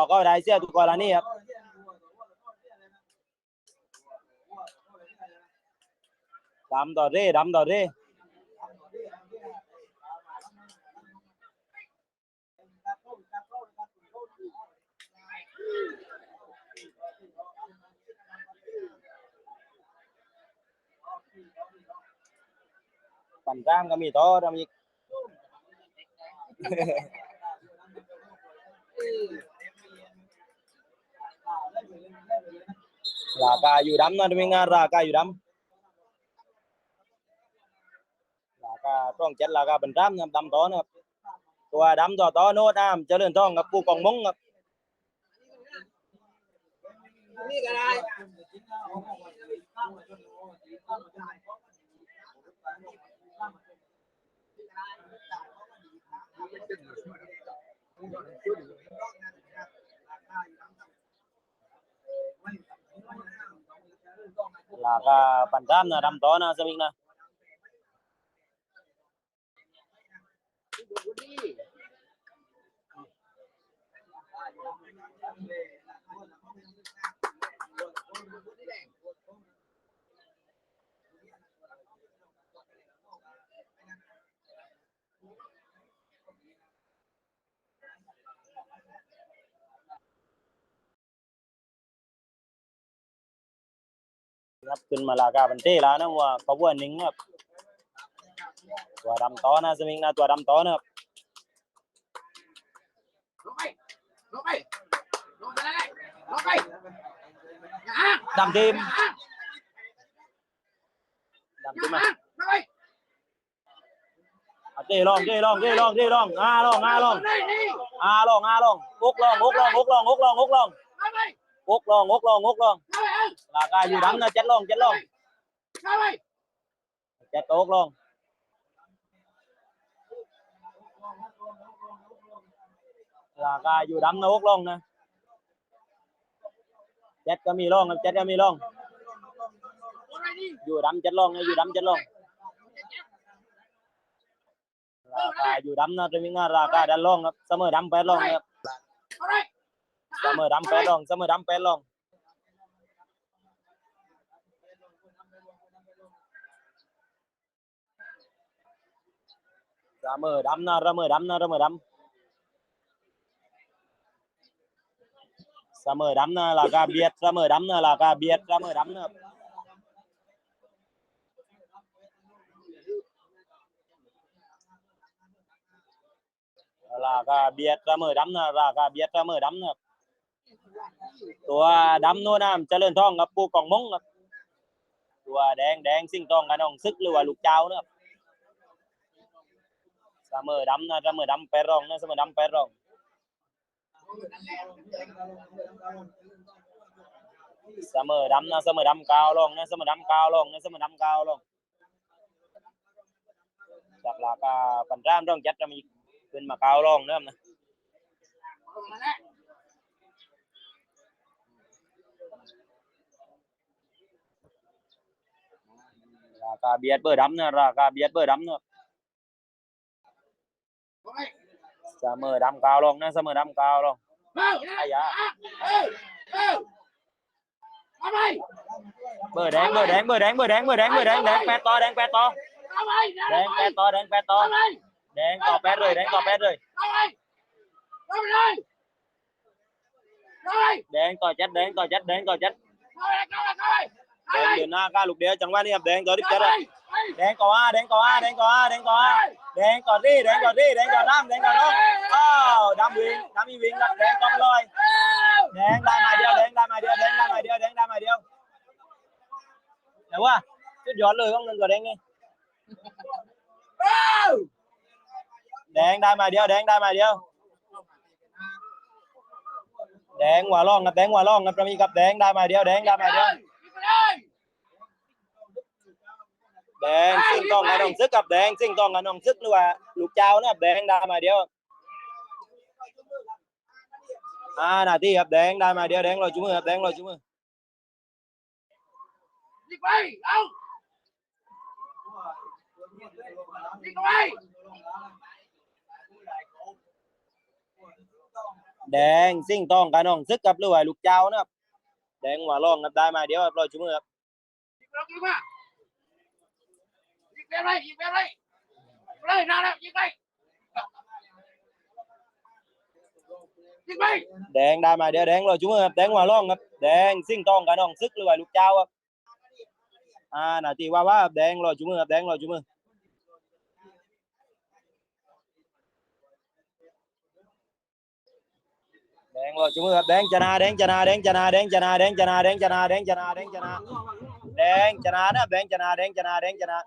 ต่อก็ได้เสียทุกกรณีครับดำต่อเร่ดำต่อเร่ปั่นร่างก็มีต่อทำอีกรา คาอยู่ดำนะทำงานราคาอยู่ดำราคาต้องเจ็ดราคาเป็นดำนะดำต่อนะครับตัวดำต่อต่อโน้ตอ้ามเจริญทองกับปูกองมงครับ นี่ก็ได้ ราคาปันดำนะดำต่อนะสมิงนะ ครับขึ้นมาราคาเป็นเต้แล้วนะว่าเขาว่าหนึ่งครับตัวดำต่อนะสมิงนะตัวดำต่อนะครับลงไปลงไปลงไปเลยลงไปดำทีมดำอทีมย่ามาเอาเต้ลองเต้ลองเต้ลองเต้ลองอาลองอาลองอาลองอาลองฮกลองฮกลองฮกลองฮกลองฮกลอง งไปฮกลองฮกลองฮกลองลงไปราคาอยู่ดำนะเจ็ดลองเจ็ดลองลงไปเจ็ดฮกลองราคาอยู่ดำนะฮกลองนะเจ็ดก็มีลองครับเจ็ดก็มีลองลงไปดิอยู่ดำเจ็ดลองนะอยู่ดำเจ็ดลองราคาอยู่ดำนะจะมีงานราคาดันลองครับเสมอดำแปดลองนะครับลงไปเสมอดำแปดลองเสมอดำแปดลองเสมอดำนะเสมอดำนะเสมอดำเสมอดำนะราคาเบียดเสมอดำนะราคาเบี ยดเสมอดำนะครับราคาเบียดเสมอดำนะราคาเตัวดำนู่นนะเจริญทองกับปูกองมงครับ ตัวแดงแดงซิ่งทองกับน้องซึกหรือว่าลูกเจ้านะครับเสมอดำนะเสมอดำไปรองนะเสมอดำไปรองเสมอดำนะเสมอดำกาวลงนะเสมอดำกาวลงนะเสมอดำกาวลงจากราคาปันร่ามต้องจัดจะมีขึ้นมากาวลงนะครับนะ ราคาเบียดเบอร์ดำเนะราคาเบียดเบอร์ดำเนะลงไปเสมอดำกาวลงนะเสมอดำกาวลงเอ้าไอ้ยาเอ้าเอ้าลงเบอร์แดงเบอร์แดงเบอร์แดงเบอร์แดงเบอร์แดงเบอร์แดงแดงแปดต่อแดงแปดต่อแดงแปดต่อแดงแปดต่อแดงต่อแปดเลยแดงต่อแปดเลยลงไปลงไปเลยลงไปแดงต่อจ็ดแดงต่อจ็ดแดงต่อเจ็ด ลงไปลงไปลงไปแดงเดินหน้าก้าลูกเดียวจังหวะนี้ครับแดงต่อที่ลเจ็ดงไปอะแดงก่อห้าแดงก่อห้าแดงก่อห้าแดงก่อห้าแดงก่อที่แดงก่อที่แดงก่อดำแดงก่อดำอ้าวดำวิ่งดำมีวิ่งครับแดงต่อไปเลยเอ้าแดงได้มาเดียวแดงได้มาเดียวแดงได้มาเดียวแดงได้มาเดียวแต่ว่าสุดยอดเลยของเงินกับแดงนี่เอ้าแดงได้มาเดียวแดงได้มาเดียวแดงหัวร่องกับแดงหัวร่องกับประมีกับแดงได้มาเดียวแดงได้มาเดียว แดงซิ่งต้องกับน้องซึกกับแดงซิ่งต้องกับน้องซึกหรือว่าลูกเจ้านะครับแดงได้มาเดียวอ่านาทีครับแดงได้มาเดียวแดงลอยจุมือครับแดงลอยจุมือยิงไปเอายิงไปแดงซิ่งทองกับน้องซึกกับหรือว่าลูกเจ้านะครับแดงหัวร่องครับได้มาเดี๋ยวครับรอยชูมือครับยิงเรายิงมายิงไปเลยยิงไปเลยเลยนานแล้วยิงไปยิงไปแดงได้มาเดี๋ยวแดงรอยชูมือครับแดงหัวร่องครับแดงซิ่งทองกับน้องซึกหรือว่าลูกเจ้าครับอ่านาทีว่าว่าครับแดงรอยชูมือครับแดงรอยชูมือแดงรอยชูมือครับแดงชนะแดงชนะแดงชนะแดงชนะแดงชนะแดงชนะแดงชนะแดงชนะแดงชนะแดงชนะนะครับแดงชนะแดงชนะแดงชนะ